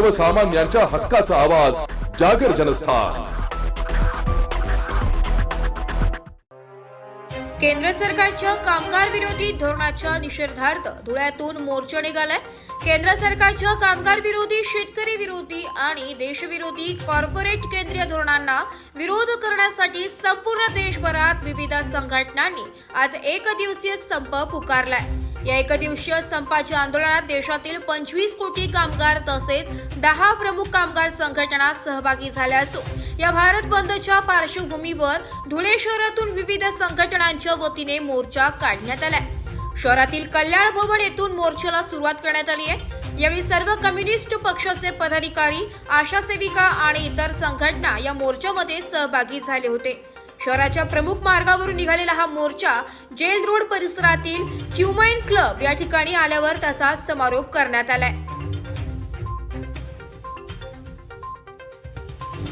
सर्वसामान्यांच्या हक्काचा आवाज जागर जनस्थान. केंद्र सरकारच्या कामगार विरोधी धोरणाच्या निषेधार्थ धुळ्यातून मोर्चा निघालाय. केंद्र सरकारच्या कामगार विरोधी शेतकरी विरोधी आणि देशविरोधी कॉर्पोरेट केंद्रीय धोरणांना विरोध करण्यासाठी संपूर्ण देशभरात विविध संघटनांनी आज एक दिवसीय संप पुकारलाय. या एकदिवसीय संपाच्या आंदोलनात देशातील पंचवीस कोटी कामगार तसेच दहा प्रमुख कामगार संघटना सहभागी झाल्या असून या भारत बंदच्या पार्श्वभूमीवर धुळे शहरातून विविध संघटनांच्या वतीने मोर्चा काढण्यात आलाय. शहरातील कल्याण भवन येथून मोर्चाला सुरुवात करण्यात आली आहे. यावेळी सर्व कम्युनिस्ट पक्षाचे पदाधिकारी आशा सेविका आणि इतर संघटना या मोर्चामध्ये सहभागी झाले होते. शहराच्या प्रमुख मार्गावरून निघालेला हा मोर्चा जेल रोड परिसरातील ह्युमन क्लब या ठिकाणी आल्यावर त्याचा समारोप करण्यात आलाय.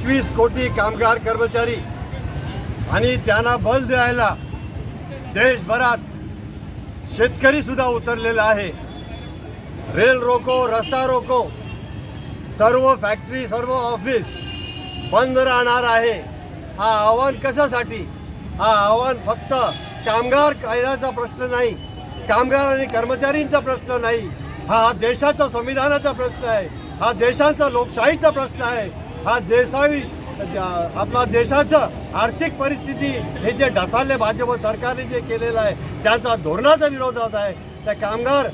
वीस कोटी कामगार कर्मचारी आणि त्यांना बल द्यायला देशभरात शेतकरी सुद्धा उतरलेला आहे. रेल रोको रस्ता रोको सर्व फॅक्टरी सर्व ऑफिस बंद राहणार आहे. हा आव्हान कशासाठी? हा आव्हान फक्त कामगार कायद्याचा प्रश्न नाही कामगार आणि कर्मचारींचा प्रश्न नाही. हा देशाचा संविधानाचा प्रश्न आहे हा देशाचा लोकशाहीचा प्रश्न आहे. हा देशावी आपला देशाचं आर्थिक परिस्थिती हे जे ढसाले भाजप सरकारने जे केलेलं आहे त्यांचा धोरणाचा विरोधात आहे. त्या कामगार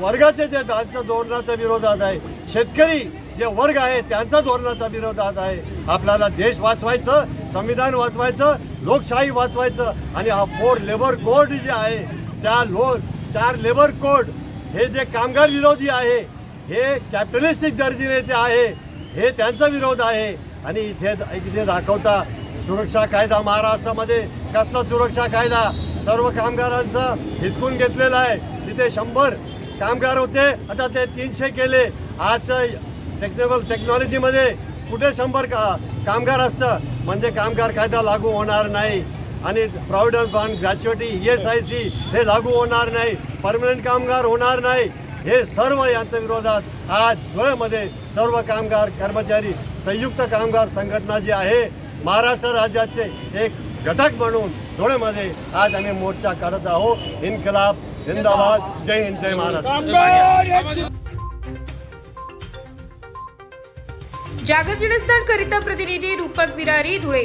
वर्गाचे जे त्यांच्या धोरणाचा विरोधात आहे शेतकरी जे वर्ग आहे त्यांचा धोरणाचा विरोधात आहे. आपल्याला देश वाचवायचं संविधान वाचवायचं लोकशाही वाचवायचं आणि हा फोर लेबर कोड जे आहे त्या लो चार लेबर कोड हे जे कामगार विरोधी आहे हे कॅपिटलिस्टिक दर्जिनेचे आहे हे त्यांचा विरोध आहे. आणि इथे इथे दाखवता सुरक्षा कायदा महाराष्ट्रामध्ये. कसला सुरक्षा कायदा? सर्व कामगारांचा हिसकून घेतलेला आहे. तिथे शंभर कामगार होते. आता ते तीनशे केले. आज टेक्निकल टेक्नॉलॉजीमध्ये कुठे शंभर का कामगार असतं. म्हणजे कामगार कायदा लागू होणार नाही. आणि provident fund gratuity E S I C हे लागू होणार नाही. परमनंट कामगार होणार नाही. हे सर्व यांच्या विरोधात आज धुळेमध्ये सर्व कामगार कर्मचारी संयुक्त कामगार संघटना जी आहे महाराष्ट्र राज्याचे एक घटक म्हणून धुळेमध्ये आज आम्ही मोर्चा काढत आहोत. इन्कलाब जिंदाबाद. जय हिंद जय महाराष्ट्र. जागर जनस्थान करिता प्रतिनिधी रूपक बिरारी धुळे.